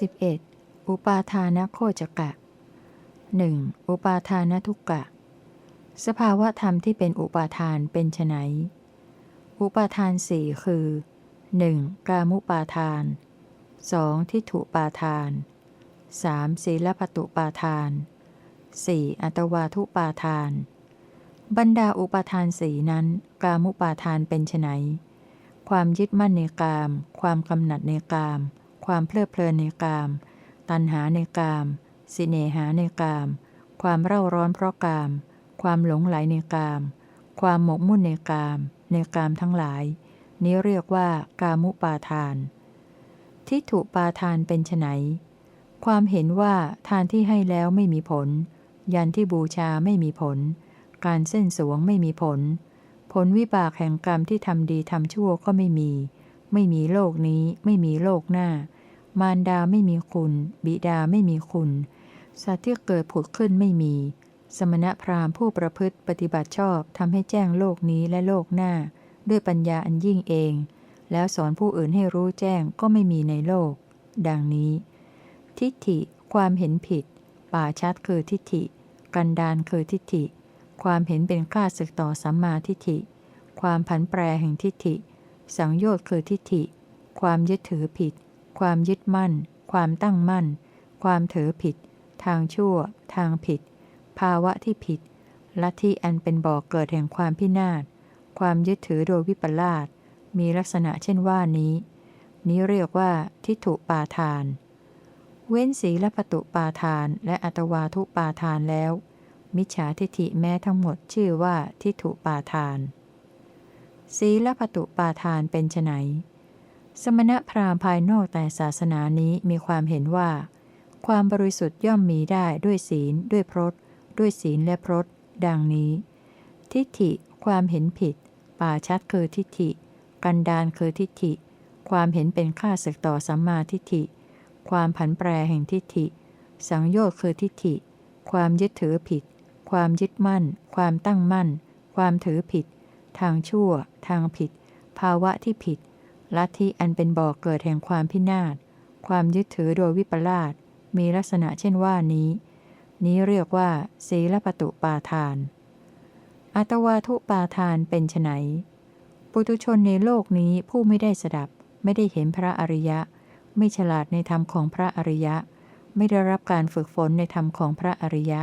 11. อุปาทานโคจกะ 1. อุปาทานทุกกะ สภาวะธรรมที่เป็นอุปาทานเป็นไนอุปาทานสี่คือ 1. กามุปาทาน 2. ทิฏฐุปาทาน 3. ศีลปตุปาทาน 4. อัตวาทุปาทาน บรรดาอุปาทานสี่นั้น กามุปาทานเป็นไนความยึดมั่นในกาม ความกำหนัดในกาม ความเพลิดเพลินในกาม ตัณหาในกาม สิเนหาในกาม ความเร่าร้อนเพราะกาม ความหลงไหลในกาม ความหมกมุ่นในกาม ในกามทั้งหลาย นี้เรียกว่ากามุปาทาน ทิฏฐุปาทานเป็นไนความเห็นว่าทานที่ให้แล้วไม่มีผล ยันที่บูชาไม่มีผล การเส้นสวงไม่มีผล ผลวิบากแห่งกรรมที่ทำดีทำชั่วก็ไม่มี ไม่มีโลกนี้ ไม่มีโลกหน้า มารดาไม่มีคุณ บิดาไม่มีคุณ สัตว์ที่เกิดผุดขึ้นไม่มี สมณพราหมณ์ผู้ประพฤติปฏิบัติชอบทำให้แจ้งโลกนี้และโลกหน้า ด้วยปัญญาอันยิ่งเอง แล้วสอนผู้อื่นให้รู้แจ้งก็ไม่มีในโลก ดังนี้ ทิฏฐิ ความเห็นผิด ป่าชัดคือทิฏฐิ กันดานคือทิฏฐิ ความเห็นเป็นข้าศึกต่อสัมมาทิฏฐิ ความผันแปรแห่งทิฏฐิ สังโยชน์คือทิฏฐิ ความยึดถือผิด ความยึดมั่น ความตั้งมั่น ความถือผิด ทางชั่ว ทางผิด ภาวะที่ผิด ลัทธิอันเป็นบ่อกเกิดแห่งความพินาศ ความยึดถือโดยวิปลาส มีลักษณะเช่นว่านี้ นี้เรียกว่าทิฏฐุปาทาน เว้นสีและปตุปาทาน และอัตวาทุปาทานแล้ว มิจฉาทิฏฐิแม้ทั้งหมดชื่อว่าทิฏฐุปาทาน สีและปตุปาทานเป็นไน สมณพราหมณ์ภายนอกแต่ศาสนานี้มีความเห็นว่า ความบริสุทธิ์ย่อมมีได้ด้วยศีล ด้วยพรตด้วยศีลและพรตดังนี้ ทิฏฐิ ความเห็นผิด ป่าชัดคือทิฏฐิ กันดานคือทิฏฐิ ความเห็นเป็นข้าศึกต่อสัมมาทิฏฐิ ความผันแปรแห่งทิฏฐิ สังโยชน์คือทิฏฐิ ความยึดถือผิด ความยึดมั่น ความตั้งมั่น ความถือผิด ทางชั่ว ทางผิด ภาวะที่ผิด ลัทธิอันเป็นบ่อกเกิดแห่งความพินาศ ความยึดถือโดยวิปลาสมีลักษณะเช่นว่านี้ นี้เรียกว่า ศีลปตุปาทาน อัตวาทุปาทานเป็นไนปุตุชนในโลกนี้ผู้ไม่ได้สดับ ไม่ได้เห็นพระอริยะ ไม่ฉลาดในธรรมของพระอริยะ ไม่ได้รับการฝึกฝนในธรรมของพระอริยะ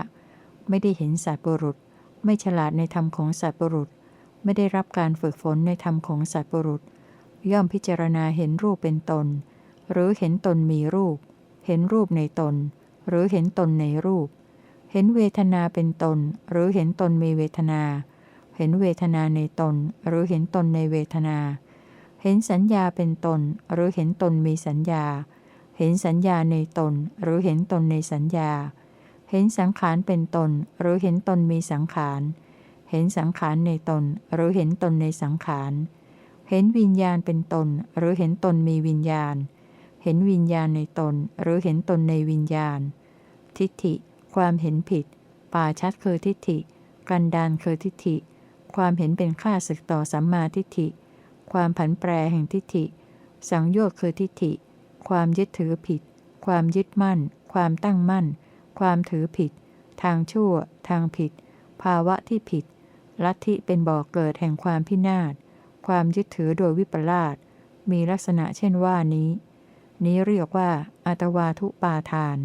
ไม่ได้เห็นสัตว์บุรุษ ไม่ฉลาดในธรรมของสัตว์บุรุษ ไม่ได้รับการฝึกฝนในธรรมของสัตว์บุรุษ ย่อมพิจารณาเห็นรูปเป็นตน หรือเห็นตนมีรูป เห็นรูปในตน หรือเห็นตนในรูป เห็นเวทนาเป็นตน หรือเห็นตนมีเวทนา เห็นเวทนาในตน หรือเห็นตนในเวทนา เห็นสัญญาเป็นตน หรือเห็นตนมีสัญญา เห็นสัญญาในตน หรือเห็นตนในสัญญา เห็นสังขารเป็นตน หรือเห็นตนมีสังขาร เห็นสังขารในตน หรือเห็นตนในสังขาร เห็นวิญญาณเป็นตน หรือเห็นตนมีวิญญาณ เห็นวิญญาณในตน หรือเห็นตนในวิญญาณ ทิฏฐิ ความเห็นผิด ป่าชัดคือทิฏฐิ กันดานคือทิฏฐิ ความเห็นเป็นข้าศึกต่อสัมมาทิฏฐิ ความผันแปรแห่งทิฏฐิ สังโยชน์คือทิฏฐิ ความยึดถือผิด ความยึดมั่น ความตั้งมั่น ความถือผิด ทางชั่ว ทางผิด ภาวะที่ผิด ลัทธิเป็นบ่อกเกิดแห่งความพินาศ ความยึดถือโดยวิปลาสมีลักษณะเช่นว่านี้ นี้เรียกว่าอัตวาทุปาทาน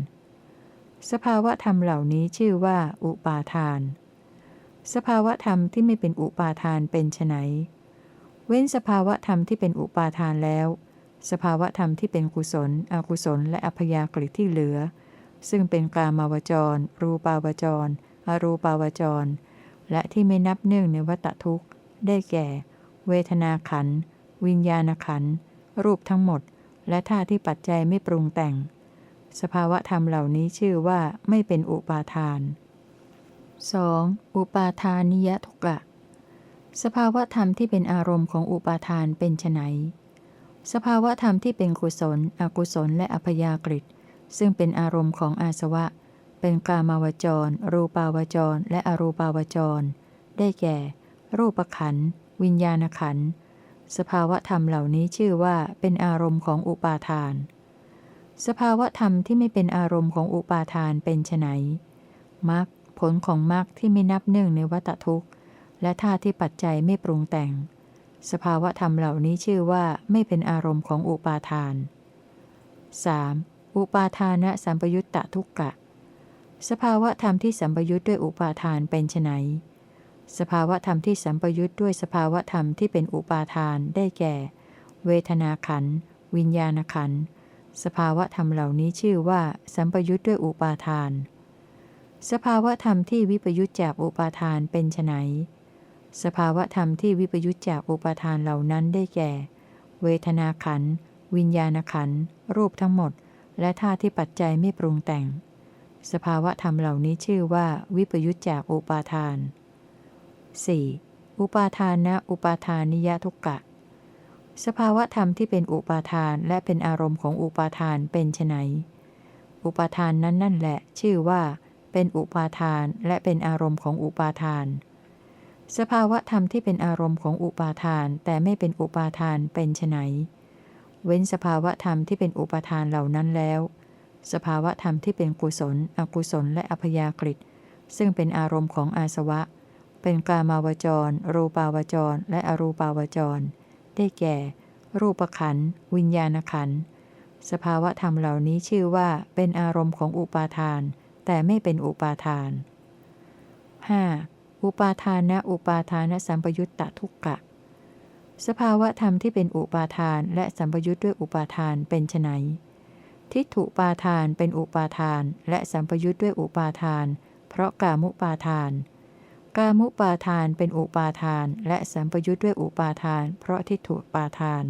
สภาวะธรรมเหล่านี้ชื่อว่า อุปาทาน สภาวะธรรมที่ไม่เป็นอุปาทานเป็นไนเว้นสภาวะธรรมที่เป็นอุปาทานแล้ว สภาวะธรรมที่เป็นกุศล อกุศล และอัพยากฤิที่เหลือ ซึ่งเป็นกามาวจร รูปาวจร อรูปาวจร และที่ไม่นับเนื่องในวัตทุกข์ ได้แก่ เวทนาขัน วิญญาณขัน รูปทั้งหมด และท่าที่ปัจจัยไม่ปรุงแต่ง สภาวะธรรมเหล่านี้ชื่อว่าไม่เป็นอุปาทาน 2. อุปาทานิยทุกะ สภาวะธรรมที่เป็นอารมณ์ของอุปาทานเป็นไนสภาวะธรรมที่เป็นกุศล อกุศล และอัพยากฤิซึ่งเป็นอารมณ์ของอาสวะ เป็นกามาวจร รูปาวจร และอรูปาวจร ได้แก่ รูปขันธ์ วิญญาณขันธ์สภาวะธรรมเหล่านี้ชื่อว่าเป็นอารมณ์ของอุปาทาน สภาวะธรรมที่ไม่เป็นอารมณ์ของอุปาทานเป็นไนมรรคผลของมรรคที่ไม่นับเนื่องในวัตทุกข์ และท่าที่ปัจจัยไม่ปรุงแต่ง สภาวะธรรมเหล่านี้ชื่อว่าไม่เป็นอารมณ์ของอุปาทาน 3. อุปาทานะสัมปยุตตะทุกกะ สภาวะธรรมที่สัมปยุตด้วยอุปาทานเป็นไน สภาวะธรรมที่สัมปยุตด้วยสภาวะธรรมที่เป็นอุปาทานได้แก่ เวทนาขัน วิญญาณขัน สภาวะธรรมเหล่านี้ชื่อว่า สัมปยุตด้วยอุปาทาน สภาวะธรรมที่วิปยุตจากอุปาทานเป็นไนสภาวะธรรมที่วิปยุตจากอุปาทานเหล่านั้นได้แก่ เวทนาขัน วิญญาณขัน รูปทั้งหมด และท่าที่ปัจจัยไม่ปรุงแต่ง สภาวะธรรมเหล่านี้ชื่อว่า วิปยุตจากอุปาทาน 4. อุปาทานะอุปาทานิยทุกกะ สภาวะธรรมที่เป็นอุปาทานและเป็นอารมณ์ของอุปาทานเป็นไนอุปาทานนั้นนั่นแหละ ชื่อว่า เป็นอุปาทานและเป็นอารมณ์ของอุปาทาน สภาวะธรรมที่เป็นอารมณ์ของอุปาทานแต่ไม่เป็นอุปาทานเป็นไนเว้นสภาวะธรรมที่เป็นอุปาทานเหล่านั้นแล้ว สภาวะธรรมที่เป็นกุศล อกุศลและอัพยากฤิซึ่งเป็นอารมณ์ของอาสวะ เป็นกามาวจร รูปาวจร และอรูปาวจร ได้แก่ รูปขัน วิญญาณขัน สภาวะธรรมเหล่านี้ชื่อว่าเป็นอารมณ์ของอุปาทาน แต่ไม่เป็นอุปาทาน 5. อุปาทานะอุปาทานสัมปยุตตะทุกกะ สภาวะธรรมที่เป็นอุปาทานและสัมปยุตด้วยอุปาทานเป็นไนทิฏฐุปาทานเป็นอุปาทาน และสัมปยุตด้วยอุปาทาน เพราะกามุปาทาน กามุปาทานเป็นอุปาทาน และสัมปยุทธ์ด้วยอุปาทาน เพราะทิฏฐุปาทาน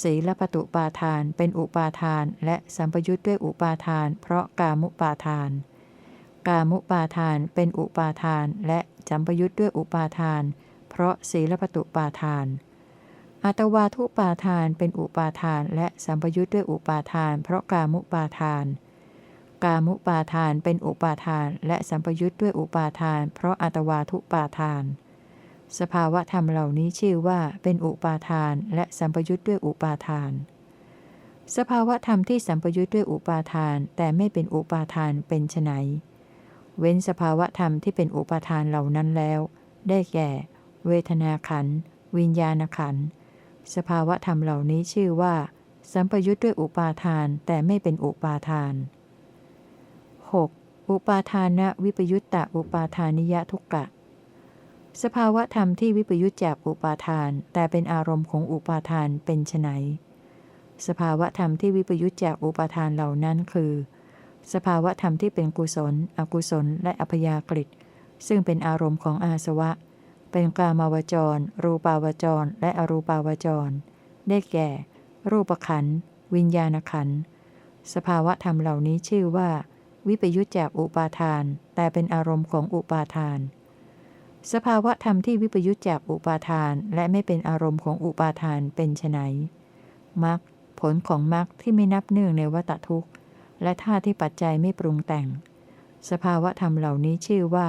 ศีลปตุปาทานเป็นอุปาทาน และสัมปยุทธ์ด้วยอุปาทาน เพราะกามุปาทาน กามุปาทานเป็นอุปาทาน และสัมปยุทธ์ด้วยอุปาทาน เพราะศีลปตุปาทาน อัตวาทุปาทานเป็นอุปาทาน และสัมปยุทธ์ด้วยอุปาทาน เพราะกามุปาทาน กามุปาทานเป็นอุปาทาน และสัมปยุทธ์ด้วยอุปาทาน เพราะอัตวาทุปาทาน สภาวะธรรมเหล่านี้ชื่อว่าเป็นอุปาทาน และสัมปยุทธ์ด้วยอุปาทาน สภาวะธรรมที่สัมปยุทธ์ด้วยอุปาทาน แต่ไม่เป็นอุปาทานเป็นไนเว้นสภาวะธรรมที่เป็นอุปาทานเหล่านั้นแล้ว ได้แก่ เวทนาขัน วิญญาณขัน สภาวะธรรมเหล่านี้ชื่อว่า สัมปยุทธ์ด้วยอุปาทานแต่ไม่เป็นอุปาทาน 6. อุปาทานะวิปยุตตะอุปาทานิยทุกกะ สภาวะธรรมที่วิปยุตจากอุปาทาน แต่เป็นอารมณ์ของอุปาทานเป็นไนสภาวะธรรมที่วิปยุตจากอุปาทานเหล่านั้นคือ สภาวะธรรมที่เป็นกุศล อกุศล และอัพยากฤิซึ่งเป็นอารมณ์ของอาสวะ เป็นกามาวจร รูปาวจร และอรูปาวจร ได้แก่ รูปขัน วิญญาณขัน สภาวะธรรมเหล่านี้ชื่อว่า วิปยุจจากอุปาทาน แต่เป็นอารมณ์ของอุปาทาน สภาวะธรรมที่วิปยุจจากอุปาทานและไม่เป็นอารมณ์ของอุปาทานเป็นไนมรรคผลของมรรคที่ไม่นับเนื่องในวัตทุกข์ และท่าที่ปัจจัยไม่ปรุงแต่ง สภาวะธรรมเหล่านี้ชื่อว่า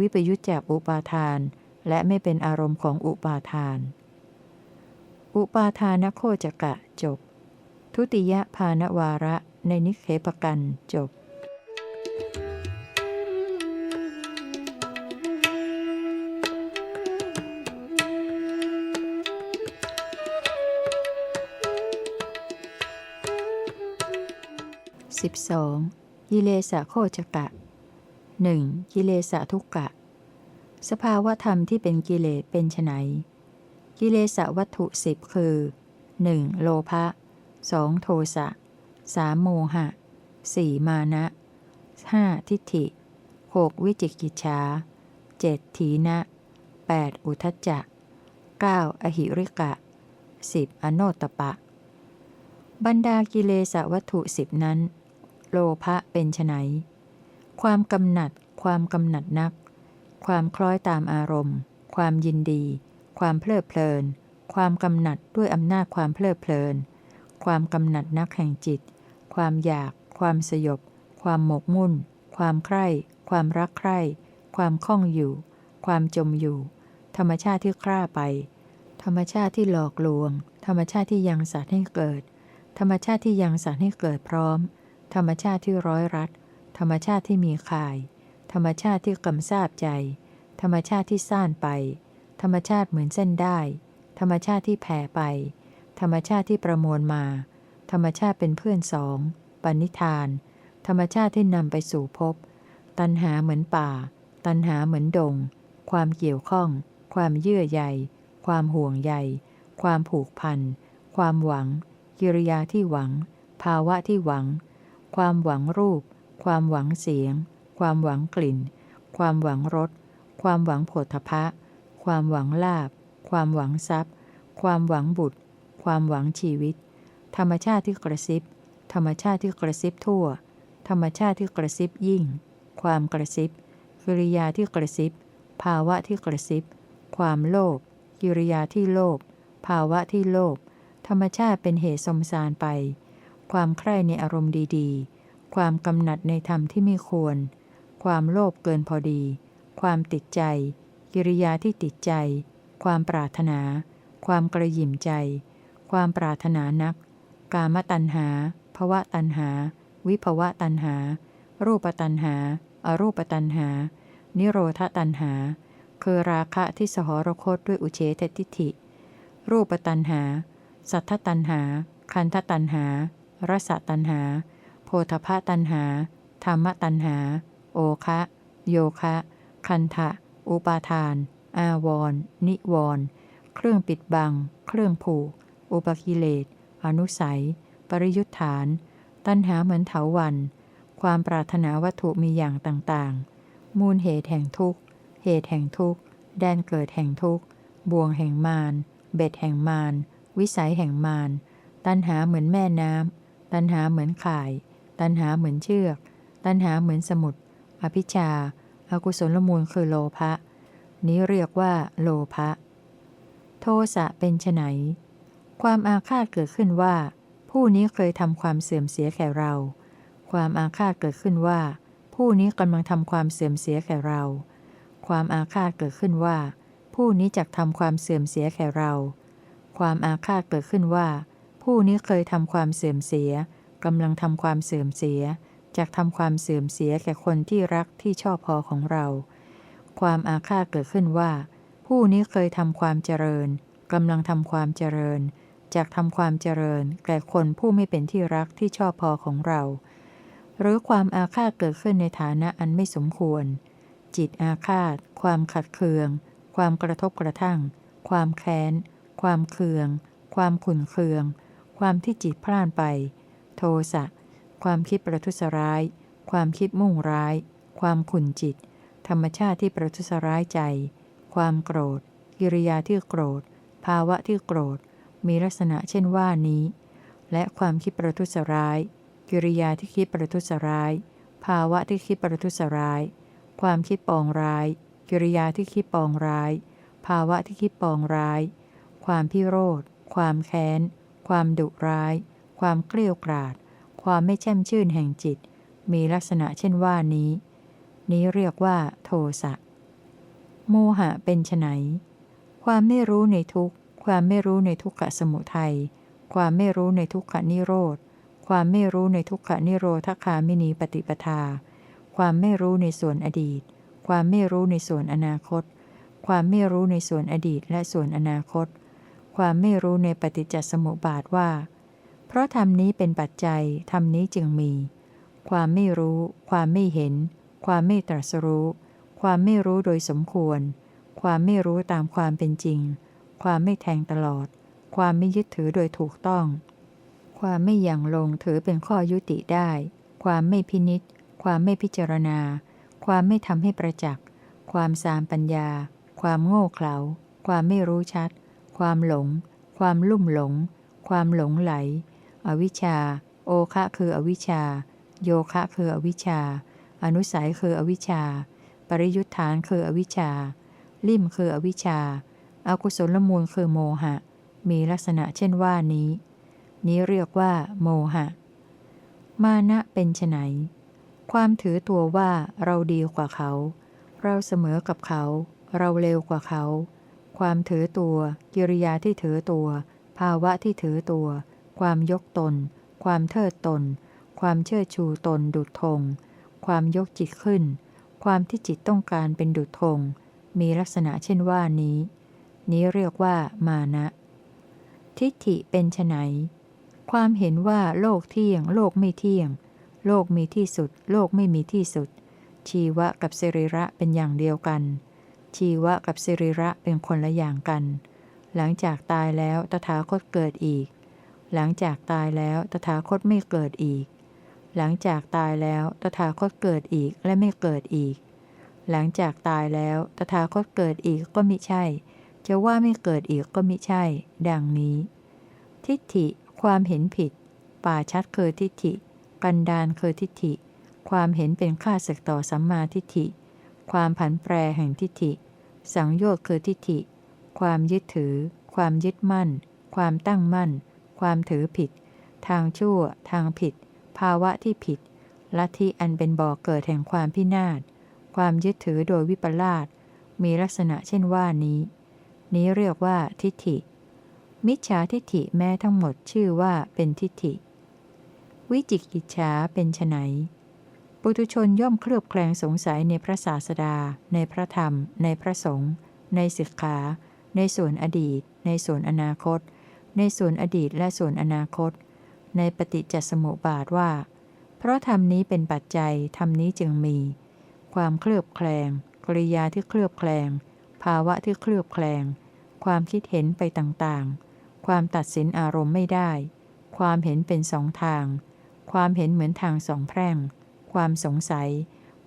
วิปยุจจากอุปาทาน และไม่เป็นอารมณ์ของอุปาทาน อุปาทานโคจกะจบ ทุติยภานวาระในนิเคปกันจบ 12. กิเลสะโคจกะ 1. กิเลสะทุกกะ สภาวธรรมที่เป็นกิเลสเป็นไนกิเลสวัตถุสิบคือ 1. โลภะ 2. โทสะ 3. โมหะ 4. มานะ 5. ทิฏฐิ 6. วิจิกิจฉา 7. ถีนะ 8. อุทจจะ 9. อหิริกะ 10. อโนตปะ บรรดากิเลสวัตถุสิบนั้น โลภะเป็นไนความกำหนัด ความกำหนัดนัก ความคล้อยตามอารมณ์ ความยินดี ความเพลิดเพลิน ความกำหนัดด้วยอำนาจความเพลิดเพลิน ความกำหนัดนักแห่งจิต ความอยาก ความสยบ ความหมกมุ่น ความใคร่ ความรักใคร่ ความคล่องอยู่ ความจมอยู่ ธรรมชาติที่คร่าไป ธรรมชาติที่หลอกลวง ธรรมชาติที่ยังสัตว์ให้เกิด ธรรมชาติที่ยังสรรให้เกิดพร้อม ธรรมชาติที่ร้อยรัด ธรรมชาติที่มีข่าย ธรรมชาติที่กำซาบใจ ธรรมชาติที่ซ่านไป ธรรมชาติเหมือนเส้นได้ ธรรมชาติที่แผ่ไป ธรรมชาติที่ประมวลมา ธรรมชาติเป็นเพื่อนสองปณิธาน ธรรมชาติที่นำไปสู่ภพตัณหาเหมือนป่า ตัณหาเหมือนดง ความเกี่ยวข้อง ความเยื่อใย ความห่วงใย ความผูกพัน ความหวัง กิริยาที่หวัง ภาวะที่หวัง ความหวังรูป ความหวังเสียง ความหวังกลิ่น ความหวังรส ความหวังโผฏฐะความหวังลาบ ความหวังทรัพย์ ความหวังบุตร ความหวังชีวิต ธรรมชาติที่กระซิบ ธรรมชาติที่กระซิบทั่ว ธรรมชาติที่กระซิบยิ่ง ความกระซิบ กิริยาที่กระซิบ ภาวะที่กระซิบ ความโลภ กิริยาที่โลภ ภาวะที่โลภ ธรรมชาติเป็นเหตุสมสารไป ความใคร่ในอารมณ์ดีๆ ความกำหนัดในธรรมที่ไม่ควร ความโลภเกินพอดี ความติดใจ กิริยาที่ติดใจ ความปรารถนา ความกระหยิ่มใจ ความปรารถนานัก กามตัณหาภวะตัณหา วิภวะตัณหา รูปตัณหา อรูปตัณหา นิโรธตัณหา คือราคะที่สหรคตด้วยอุเฉททิฏฐิ รูปตัณหา สัทธตัณหา คันธตัณหา รสตัณหา โพธพตัณหา ธรรมตัณหา โอคะ โยคะ คันทะ อุปาทาน อาวรนิวรเครื่องปิดบัง เครื่องผูก อุปกิเลส อนุสัย ปริยุทธาน ตัณหาเหมือนเถาวัน ความปรารถนาวัตถุมีอย่างต่างๆ มูลเหตุแห่งทุกข์ เหตุแห่งทุกข์ แดนเกิดแห่งทุกข์ บ่วงแห่งมาร เบ็ดแห่งมาร วิสัยแห่งมาร ตัณหาเหมือนแม่น้ำ ตัณหาเหมือนข่าย ตัณหาเหมือนเชือก ตัณหาเหมือนสมุดอภิชาอากุศลมูลคือโลภะ นี้เรียกว่าโลภะ โทสะเป็นไนความอาฆาตเกิดขึ้นว่า ผู้นี้เคยทำความเสื่อมเสียแก่เรา ความอาฆาตเกิดขึ้นว่า ผู้นี้กำลังทำความเสื่อมเสียแก่เรา ความอาฆาตเกิดขึ้นว่า ผู้นี้จักทำความเสื่อมเสียแก่เรา ความอาฆาตเกิดขึ้นว่า ผู้นี้เคยทำความเสื่อมเสียกำลังทำความเสื่อมเสียจากทำความเสื่อมเสียแก่คนที่รักที่ชอบพอของเรา ความอาฆาตเกิดขึ้นว่า ผู้นี้เคยทำความเจริญกำลังทำความเจริญจากทำความเจริญแก่คนผู้ไม่เป็นที่รักที่ชอบพอของเรา หรือความอาฆาตเกิดขึ้นในฐานะอันไม่สมควร จิตอาฆาต ความขัดเคือง ความกระทบกระทั่ง ความแค้น ความเคือง ความขุ่นเคือง ความที่จิตพล่านไป โทสะ ความคิดประทุษร้าย ความคิดมุ่งร้าย ความขุนจิต ธรรมชาติที่ประทุษร้ายใจ ความโกรธ กิริยาที่โกรธ ภาวะที่โกรธ มีลักษณะเช่นว่านี้ และความคิดประทุษร้าย กิริยาที่คิดประทุษร้าย ภาวะที่คิดประทุษร้าย ความคิดปองร้าย กิริยาที่คิดปองร้าย ภาวะที่คิดปองร้าย ความพิโรธ ความแค้น ความดุร้าย ความเกลียกราด ความไม่แช่มชื่นแห่งจิต มีลักษณะเช่นว่านี้ นี้เรียกว่า โทสะ โมหะเป็นไนความไม่รู้ในทุกข์ ความไม่รู้ในทุกขสมุทัย ความไม่รู้ในทุกขนิโรธ ความไม่รู้ในทุกขนิโรธคามินีปฏิปทา ความไม่รู้ในส่วนอดีต ความไม่รู้ในส่วนอนาคต ความไม่รู้ในส่วนอดีตและส่วนอนาคต ความไม่รู้ในปฏิจจสมุปบาทว่า เพราะธรรมนี้เป็นปัจจัยธรรมนี้จึงมี ความไม่รู้ ความไม่เห็น ความไม่ตรัสรู้ ความไม่รู้โดยสมควร ความไม่รู้ตามความเป็นจริง ความไม่แทงตลอด ความไม่ยึดถือโดยถูกต้อง ความไม่ยังลงถือเป็นข้อยุติได้ ความไม่พินิษความไม่พิจารณา ความไม่ทำให้ประจักษ์ ความสามปัญญา ความโง่เขลา ความไม่รู้ชัด ความหลง ความลุ่มหลง ความหลงไหล อวิชชา โอคะคืออวิชชา โยคะคืออวิชชา อนุสัยคืออวิชชา ปริยุทธานคืออวิชชา ลิ่มคืออวิชชาอากุศลมูลคือโมหะ มีลักษณะเช่นว่านี้ นี้เรียกว่า โมหะ มานะเป็นไนความถือตัวว่าเราดีกว่าเขา เราเสมอกับเขา เราเร็วกว่าเขา ความถือตัว กิริยาที่ถือตัว ภาวะที่ถือตัว ความยกตน ความเทิดตน ความเชิดชูตนดุจธง ความยกจิตขึ้น ความที่จิตต้องการเป็นดุจธง มีลักษณะเช่นว่านี้ นี้เรียกว่ามานะ ทิฏฐิเป็นไฉนความเห็นว่าโลกเที่ยง โลกไม่เที่ยง โลกมีที่สุด โลกไม่มีที่สุด ชีวะกับสิริระเป็นอย่างเดียวกัน ชีวะกับสิริระเป็นคนละอย่างกัน หลังจากตายแล้วตถาคตเกิดอีก หลังจากตายแล้วตถาคตไม่เกิดอีก หลังจากตายแล้วตถาคตเกิดอีกและไม่เกิดอีก หลังจากตายแล้วตถาคตเกิดอีกก็มิใช่ จะว่าไม่เกิดอีกก็มิใช่ ดังนี้ ทิฏฐิ ความเห็นผิด ป่าชัดเคือทิฏฐิ กันดานคือทิฏฐิ ความเห็นเป็นค่าศึกต่อสัมมาทิฏฐิ ความผันแปรแห่งทิฏฐิ สังโยชน์คือทิฏฐิ ความยึดถือ ความยึดมั่น ความตั้งมั่น ความถือผิด ทางชั่ว ทางผิด ภาวะที่ผิด ลัทธิอันเป็นบ่อกเกิดแห่งความพินาศ ความยึดถือโดยวิปลาส มีลักษณะเช่นว่านี้ นี้เรียกว่าทิฏฐิ มิจฉาทิฏฐิแม้ทั้งหมดชื่อว่าเป็นทิฏฐิ วิจิกิจฉาเป็นไฉน ปุถุชนย่อมเคลือบแคลงสงสัยในพระศาสดา ในพระธรรม ในพระสงฆ์ ในศิกขา ในส่วนอดีต ในส่วนอนาคต ในส่วนอดีตและส่วนอนาคต ในปฏิจจสมุปบาทว่า เพราะธรรมนี้เป็นปัจจัย ธรรมนี้จึงมี ความเคลือบแคลง กริยาที่เคลือบแคลง ภาวะที่เคลือบแคลง ความคิดเห็นไปต่างๆ ความตัดสินอารมณ์ไม่ได้ ความเห็นเป็นสองทาง ความเห็นเหมือนทางสองแพร่ง ความสงสัย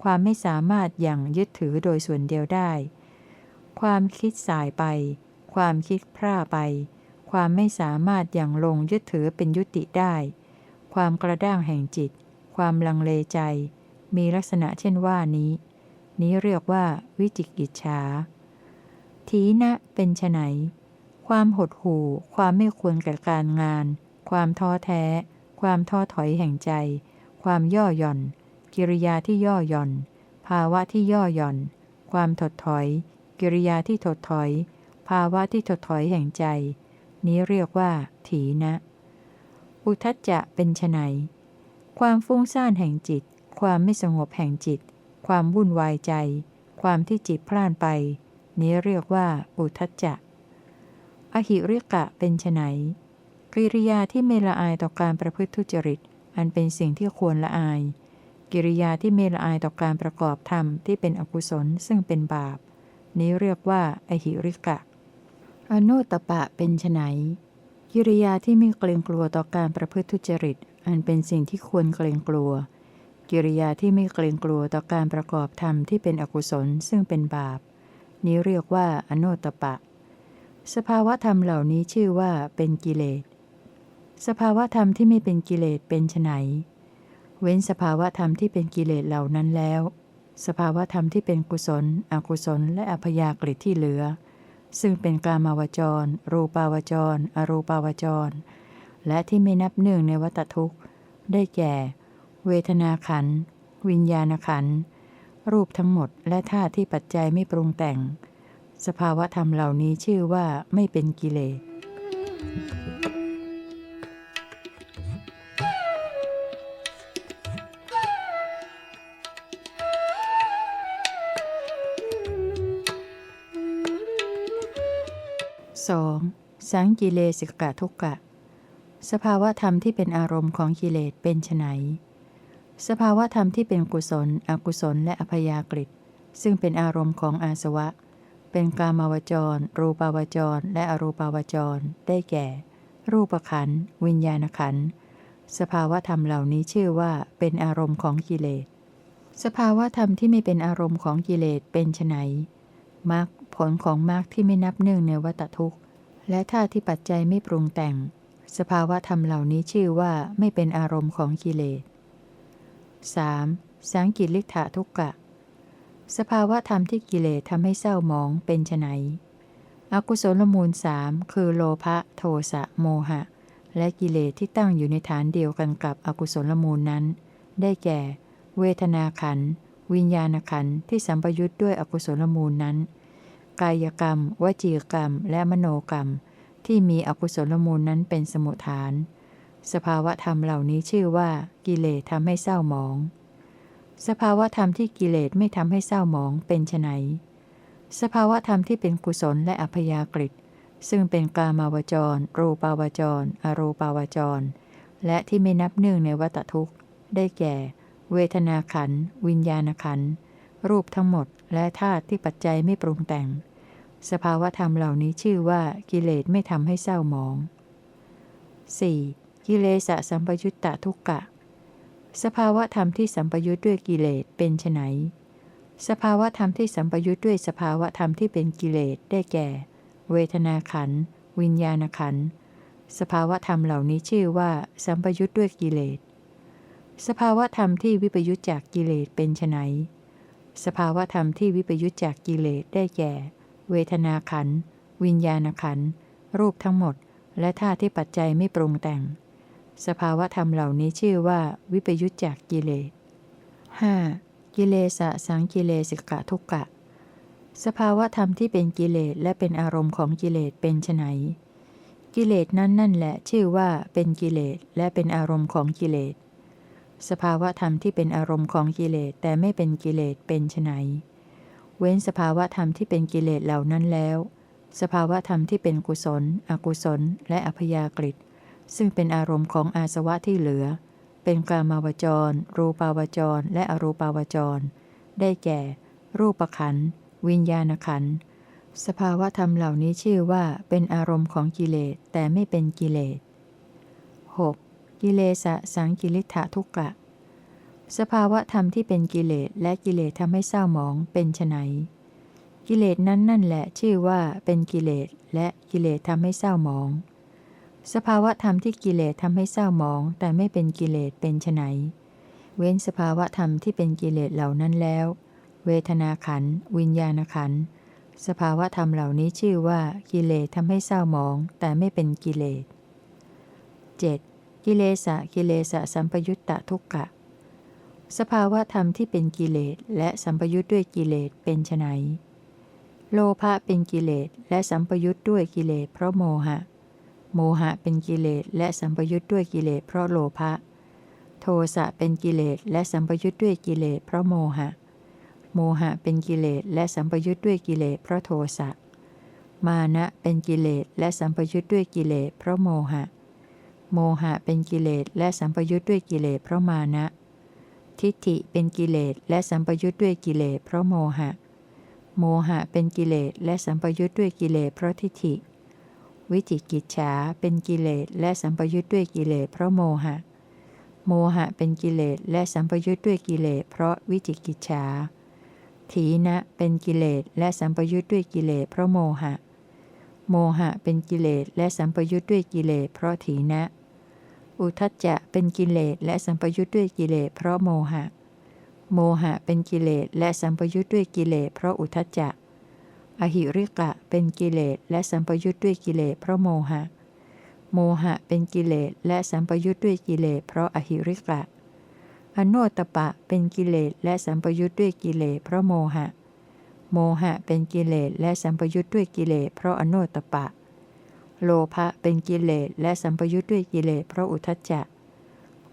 ความไม่สามารถอย่างยึดถือโดยส่วนเดียวได้ ความคิดสายไป ความคิดพร่าไป ความไม่สามารถอย่างลงยึดถือเป็นยุติได้ ความกระด้างแห่งจิต ความลังเลใจ มีลักษณะเช่นว่านี้ นี้เรียกว่าวิจิกิจฉาทีนะเป็นไฉนความหดหู่ ความไม่ควรแก่การงาน ความท้อแท้ ความท้อถอยแห่งใจ ความย่อหย่อน กิริยาที่ย่อหย่อน ภาวะที่ย่อหย่อน ความถดถอย กิริยาที่ถดถอย ภาวะที่ถดถอยแห่งใจ นี้เรียกว่า ถีนะ อุทัจจะเป็นไฉนความฟุ้งซ่านแห่งจิต ความไม่สงบแห่งจิต ความวุ่นวายใจ ความที่จิตพล่านไป นี้เรียกว่า อุทัจจะ อหิริกะเป็นไฉนกิริยาที่ไม่ละอายต่อการประพฤติทุจริต อันเป็นสิ่งที่ควรละอาย กิริยาที่ไม่ละอายต่อการประกอบธรรมที่เป็นอกุศลซึ่งเป็นบาป นี้เรียกว่าอหิริกะอโนตปะเป็นไนกิริยาที่ไม่เกรงกลัวต่อการประพฤติทุจริต อันเป็นสิ่งที่ควรเกรงกลัว กิริยาที่ไม่เกรงกลัวต่อการประกอบธรรมที่เป็นอกุศลซึ่งเป็นบาป นี้เรียกว่าอโนตปะ สภาวะธรรมเหล่านี้ชื่อว่าเป็นกิเลส สภาวะธรรมที่ไม่เป็นกิเลสเป็นไฉน เว้นสภาวะธรรมที่เป็นกิเลสเหล่านั้นแล้ว สภาวะธรรมที่เป็นกุศล อกุศล และอพยากฤิที่เหลือ ซึ่งเป็นกามาวจร รูปาวจร อรูปาวจร และที่ไม่นับเนื่งในวัตทุกข์ ได้แก่ เวทนาขัน วิญญาณขัน รูปทั้งหมดและธาตุที่ปัจจัยไม่ปรุงแต่ง สภาวะธรรมเหล่านี้ชื่อว่าไม่เป็นกิเลส 2. สังกิเลสิกะทุกะ สภาวะธรรมที่เป็นอารมณ์ของกิเลสเป็นไฉนสภาวะธรรมที่เป็นกุศล อกุศลและอพยากฤิซึ่งเป็นอารมณ์ของอาสวะ เป็นกามาวจร รูปาวจร และอรูปาวจร ได้แก่ รูปขันธ์วิญญาณขันธ์สภาวะธรรมเหล่านี้ชื่อว่าเป็นอารมณ์ของกิเลส สภาวะธรรมที่ไม่เป็นอารมณ์ของกิเลสเป็นไฉนมรรค ผลของมรรคที่ไม่นับเนื่งในวัตทุกข์ และท่าที่ปัจจัยไม่ปรุงแต่ง สภาวะธรรมเหล่านี้ชื่อว่าไม่เป็นอารมณ์ของกิเลส 3. สังกิริธะทุกกะ สภาวะธรรมที่กิเลสทำให้เศร้าหมองเป็นไฉนอกุศลมูลสามคือโลภะโทสะโมหะ และกิเลสที่ตั้งอยู่ในฐานเดียวกันกับอกุศลมูลนั้น ได้แก่ เวทนาขันธ์วิญญาณขันธ์ที่สัมปยุทธ์ด้วยอกุศลมูลนั้น กายกรรม วจีกรรม และมโนกรรม ที่มีอกุศลมูลนั้นเป็นสมุทฐาน สภาวธรรมเหล่านี้ชื่อว่ากิเลสทำให้เศร้าหมอง สภาวธรรมที่กิเลสไม่ทำให้เศร้าหมองเป็นไนสภาวธรรมที่เป็นกุศลและอัพยากฤิซึ่งเป็นกามาวจร รูปาวจร อรูปาวจร และที่ไม่นับเนื่งในวัตทุกข์ ได้แก่ เวทนาขัน วิญญาณขันธ์ รูปทั้งหมด และธาตุที่ปัจจัยไม่ปรุงแต่ง สภาวธรรมเหล่านี้ชื่อว่ากิเลสไม่ทำให้เศร้าหมอง 4. กิเลสสัมปยุตตะทุกกะ สภาวธรรมที่สัมปยุตด้วยกิเลสเป็นไนสภาวธรรมที่สัมปยุตด้วยสภาวธรรมที่เป็นกิเลสได้แก่ เวทนาขันธ์วิญญาณขันธ์สภาวธรรมเหล่านี้ชื่อว่า สัมปยุตด้วยกิเลส สภาวธรรมที่วิปยุตจากกิเลสเป็นไน สภาวธรรมที่วิปยุตจากกิเลสได้แก่ เวทนาขัน วิญญาณขัน รูปทั้งหมด และธาตุที่ปัจจัยไม่ปรุงแต่ง สภาวธรรมเหล่านี้ชื่อว่า วิปยุตจากกิเลส 5. กิเลสสังกิเลสิกะทุกกะ สภาวธรรมที่เป็นกิเลสและเป็นอารมณ์ของกิเลสเป็นไนกิเลสนั้นนั่นแหละชื่อว่าเป็นกิเลสและเป็นอารมณ์ของกิเลส สภาวะธรรมที่เป็นอารมณ์ของกิเลสแต่ไม่เป็นกิเลสเป็นไนเว้นสภาวะธรรมที่เป็นกิเลสเหล่านั้นแล้ว สภาวะธรรมที่เป็นกุศล อกุศล และอพยากฤิซึ่งเป็นอารมณ์ของอาสวะที่เหลือ เป็นกามาวจร รูปาวจร และอรูปาวจร ได้แก่ รูปขันธ์วิญญาณขันธ์สภาวะธรรมเหล่านี้ชื่อว่าเป็นอารมณ์ของกิเลสแต่ไม่เป็นกิเลส 6. กิเลสสังกิริธะทุกกะ สภาวะธรรมที่เป็นกิเลสและกิเลสทำให้เศร้าหมองเป็นไนกิเลสนั้นนั่นแหละชื่อว่าเป็นกิเลสและกิเลสทำให้เศร้าหมอง สภาวะธรรมที่กิเลสทำให้เศร้าหมอง แต่ไม่เป็นกิเลสเป็นไนเว้นสภาวะธรรมที่เป็นกิเลสเหล่านั้นแล้ว เวทนาขัน วิญญาณขัน สภาวะธรรมเหล่านี้ชื่อว่ากิเลสทำให้เศร้าหมอง แต่ไม่เป็นกิเลส 7. กิเลสะกิเลสะสัมปยุตตะทุกกะ สภาวะธรรมที่เป็นกิเลสและสัมปยุตด้วยกิเลสเป็นไนโลภะเป็นกิเลสและสัมปยุตด้วยกิเลสเพราะโมหะ โมหะเป็นกิเลสและสัมปยุตด้วยกิเลสเพราะโลภะ โทสะเป็นกิเลสและสัมปยุตด้วยกิเลสเพราะโมหะ โมหะเป็นกิเลสและสัมปยุตด้วยกิเลสเพราะโทสะ มานะเป็นกิเลสและสัมปยุตด้วยกิเลสเพราะโมหะโโมหะเป็นกิเลสและสัมปยุทธ์ด้วยกิเลสเพราะมานะ ทิฏฐิเป็นกิเลสและสัมปยุทธ์ด้วยกิเลสเพราะโมหะ โมหะเป็นกิเลสและสัมปยุทธ์ด้วยกิเลสเพราะทิฏฐิ วิจิกิจฉาเป็นกิเลสและสัมปยุทธ์ด้วยกิเลสเพราะโมหะ โมหะเป็นกิเลสและสัมปยุทธ์ด้วยกิเลสเพราะวิจิกิจฉาถีนะเป็นกิเลสและสัมปยุทธ์ด้วยกิเลสเพราะโมหะ โมหะเป็นกิเลสและสัมปยุทธ์ด้วยกิเลสเพราะถีนะ อุทจจะเป็นกิเลสและสัมปยุทธ์ด้วยกิเลสเพราะโมหะ โมหะเป็นกิเลสและสัมปยุทธ์ด้วยกิเลสเพราะอุทจจะ อหิริกะเป็นกิเลสและสัมปยุทธ์ด้วยกิเลสเพราะโมหะ โมหะเป็นกิเลสและสัมปยุทธ์ด้วยกิเลสเพราะอหิริกะ อโนตปะเป็นกิเลสและสัมปยุทธ์ด้วยกิเลสเพราะโมหะ โมหะเป็นกิเลสและสัมปยุทธ์ด้วยกิเลสเพราะอโนตปะ โลภะเป็นกิเลสและสัมปยุทธ์ด้วยกิเลสเพราะอุทจจะ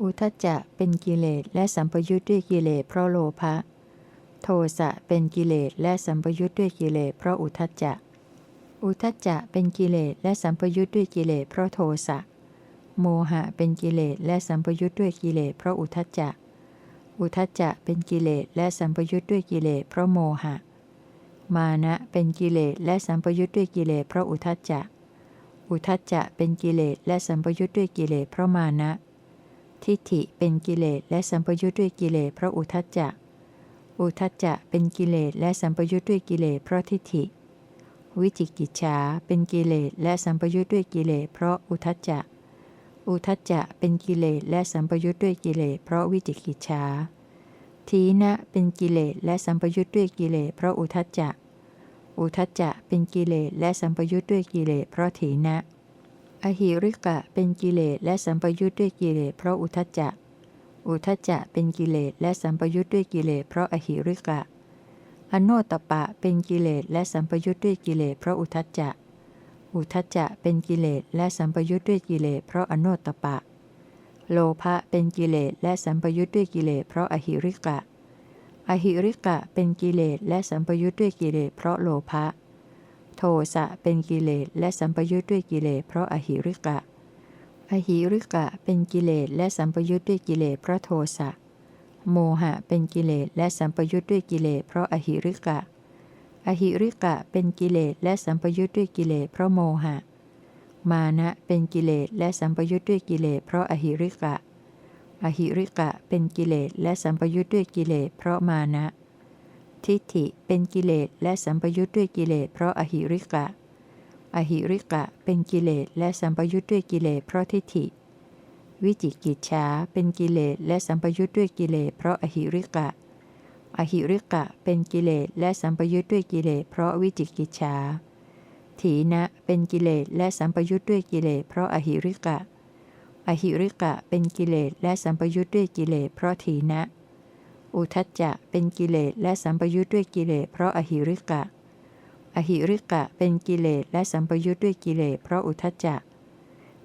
อุทจจะเป็นกิเลสและสัมปยุทธ์ด้วยกิเลสเพราะโลภะ โทสะเป็นกิเลสและสัมปยุทธ์ด้วยกิเลสเพราะอุทจจะ อุทจจะเป็นกิเลสและสัมปยุทธ์ด้วยกิเลสเพราะโทสะ โมหะเป็นกิเลสและสัมปยุทธ์ด้วยกิเลสเพราะอุทจจะ อุทจจะเป็นกิเลสและสัมปยุทธ์ด้วยกิเลสเพราะโมหะ มานะเป็นกิเลสและสัมปยุทธ์ด้วยกิเลสเพราะอุทจจะ อุทจจะเป็นกิเลสและสัมปยุทธ์ด้วยกิเลสเพราะมานะ ทิฏฐิเป็นกิเลสและสัมปยุทธ์ด้วยกิเลสเพราะอุทจจะ อุทจจะเป็นกิเลสและสัมปยุทธ์ด้วยกิเลสเพราะทิฏฐิ วิจิกิจฉาเป็นกิเลสและสัมปยุทธ์ด้วยกิเลสเพราะอุทจจะ อุทจจะเป็นกิเลสและสัมปยุทธ์ด้วยกิเลสเพราะวิจิกิจฉาทีนะเป็นกิเลสและสัมปยุทธ์ด้วยกิเลสเพราะอุทจจะ อุทจจะเป็นกิเลสและสัมปยุทธ์ด้วยกิเลสเพราะถีนะ อหิริกะเป็นกิเลสและสัมปยุทธ์ด้วยกิเลสเพราะอุทจจะ อุทจจะเป็นกิเลสและสัมปยุทธ์ด้วยกิเลสเพราะอหิริกะ อโนตปะเป็นกิเลสและสัมปยุทธ์ด้วยกิเลสเพราะอุทจจะ อุทจจะเป็นกิเลสและสัมปยุทธ์ด้วยกิเลสเพราะอโนตปะ โลภะเป็นกิเลสและสัมปยุทธ์ด้วยกิเลสเพราะอหิริกะ อหิริกะเป็นกิเลสและสัมปยุทธ์ด้วยกิเลสเพราะโลภะ โทสะเป็นกิเลสและสัมปยุทธ์ด้วยกิเลสเพราะอหิริกะ อหิริกะเป็นกิเลสและสัมปยุทธ์ด้วยกิเลสเพราะโทสะ โมหะเป็นกิเลสและสัมปยุทธ์ด้วยกิเลสเพราะอหิริกะ อหิริกะเป็นกิเลสและสัมปยุทธ์ด้วยกิเลสเพราะโมหะ มานะเป็นกิเลสและสัมปยุทธ์ด้วยกิเลสเพราะอหิริกะ อหิริกะเป็นกิเลสและสัมปยุทธ์ด้วยกิเลสเพราะมานะ ทิฏฐิเป็นกิเลสและสัมปยุทธ์ด้วยกิเลสเพราะอหิริกะ อหิริกะเป็นกิเลสและสัมปยุทธ์ด้วยกิเลสเพราะทิฏฐิ วิจิกิจฉาเป็นกิเลสและสัมปยุทธ์ด้วยกิเลสเพราะอหิริกะ อหิริกะเป็นกิเลสและสัมปยุทธ์ด้วยกิเลสเพราะวิจิกิจฉาถีนะเป็นกิเลสและสัมปยุทธ์ด้วยกิเลสเพราะอหิริกะ อหิริกะเป็นกิเลสและสัมปยุทธ์ด้วยกิเลสเพราะถีนะ อุทจจะเป็นกิเลสและสัมปยุทธ์ด้วยกิเลสเพราะอหิริกะ อหิริกะเป็นกิเลสและสัมปยุทธ์ด้วยกิเลสเพราะอุทจจะ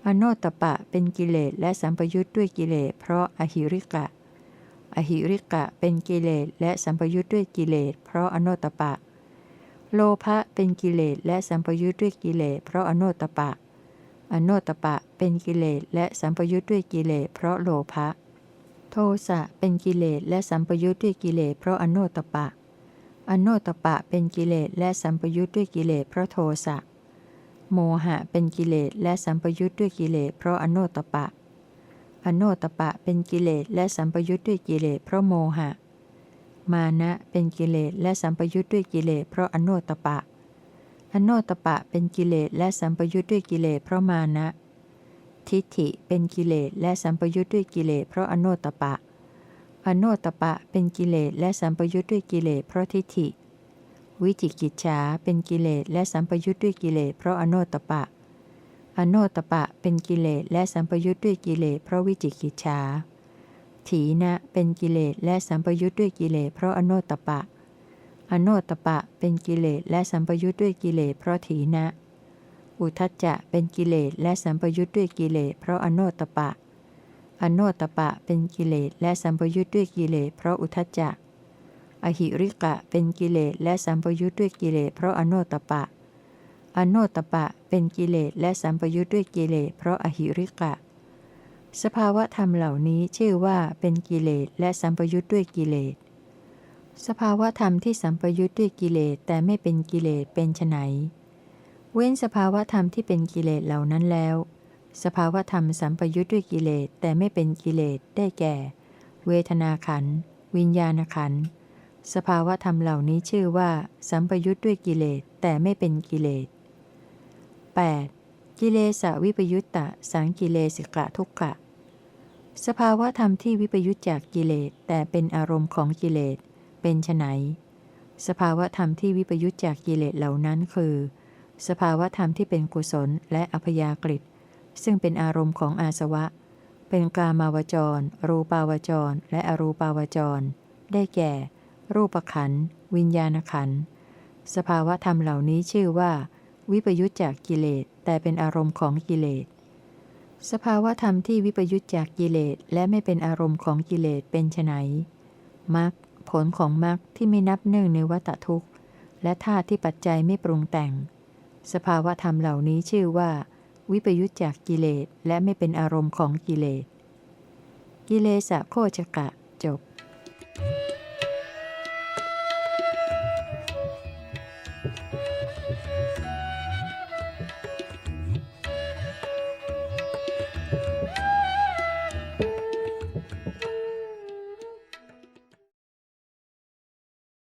อโนตปะเป็นกิเลสและสัมปยุทธ์ด้วยกิเลสเพราะอหิริกะ อหิริกะเป็นกิเลสและสัมปยุทธ์ด้วยกิเลสเพราะอโนตปะ โลภะเป็นกิเลสและสัมปยุทธ์ด้วยกิเลสเพราะอโนตปะ อโนตปะเป็นกิเลสและสัมปยุทธ์ด้วยกิเลสเพราะโลภะ โทสะเป็นกิเลสและสัมปยุทธ์ด้วยกิเลสเพราะอโนตปะ อโนตปะเป็นกิเลสและสัมปยุทธ์ด้วยกิเลสเพราะโทสะ โมหะเป็นกิเลสและสัมปยุทธ์ด้วยกิเลสเพราะอโนตปะ อโนตปะเป็นกิเลสและสัมปยุทธ์ด้วยกิเลสเพราะโมหะ มานะเป็นกิเลสและสัมปยุทธ์ด้วยกิเลสเพราะอโนตปะ อโนตปะเป็นกิเลสและสัมปยุทธ์ด้วยกิเลสเพราะมานะ ทิฏฐิเป็นกิเลสและสัมปยุทธ์ด้วยกิเลสเพราะอโนตปะ อโนตปะเป็นกิเลสและสัมปยุทธ์ด้วยกิเลสเพราะทิฏฐิ วิจิกิจฉาเป็นกิเลสและสัมปยุทธ์ด้วยกิเลสเพราะอโนตปะ อโนตปะเป็นกิเลสและสัมปยุทธ์ด้วยกิเลสเพราะวิจิกิจฉาถีนะเป็นกิเลสและสัมปยุทธ์ด้วยกิเลสเพราะอโนตปะ อโนตปะเป็นกิเลสและสัมปยุทธ์ด้วยกิเลสเพราะถีนะ อุทจจะเป็นกิเลสและสัมปยุทธ์ด้วยกิเลสเพราะอโนตปะ อโนตปะเป็นกิเลสและสัมปยุทธ์ด้วยกิเลสเพราะอุทจจะ อหิริกะเป็นกิเลสและสัมปยุทธ์ด้วยกิเลสเพราะอโนตปะ อโนตตปะเป็นกิเลสและสัมปยุทธ์ด้วยกิเลสเพราะอหิริกะ สภาวะธรรมเหล่านี้ชื่อว่าเป็นกิเลสและสัมปยุทธ์ด้วยกิเลส สภาวะธรรมที่สัมปยุทธ์ด้วยกิเลสแต่ไม่เป็นกิเลสเป็นไนเว้นสภาวะธรรมที่เป็นกิเลสเหล่านั้นแล้ว สภาวะธรรมสัมปยุทธ์ด้วยกิเลสแต่ไม่เป็นกิเลสได้แก่ เวทนาขันวิญญาณขันสภาวะธรรมเหล่านี้ชื่อว่า สัมปยุทธ์ด้วยกิเลสแต่ไม่เป็นกิเลส 8. กิเลสวิปยุตตะสังกิเลสิกะทุกขะสภาวะธรรมที่วิปยุตจากกิเลสแต่เป็นอารมณ์ของกิเลส เป็นไนสภาวะธรรมที่วิปยุตจากกิเลสเหล่านั้นคือ สภาวะธรรมที่เป็นกุศลและอัพยากฤิซึ่งเป็นอารมณ์ของอาสวะ เป็นกามาวจร รูปาวจร และอรูปาวจร ได้แก่ รูปขัน วิญญาณขัน สภาวะธรรมเหล่านี้ชื่อว่า วิปยุตจากกิเลส แต่เป็นอารมณ์ของกิเลส สภาวะธรรมที่วิปยุตจากกิเลสและไม่เป็นอารมณ์ของกิเลสเป็นไนมรรค ผลของมรรคที่ไม่นับหนึ่งในวัตทุกข์ และธาตุที่ปัจจัยไม่ปรุงแต่ง สภาวะธรรมเหล่านี้ชื่อว่า วิปยุตจากกิเลสและไม่เป็นอารมณ์ของกิเลส กิเลสะโคชกะจบ Thank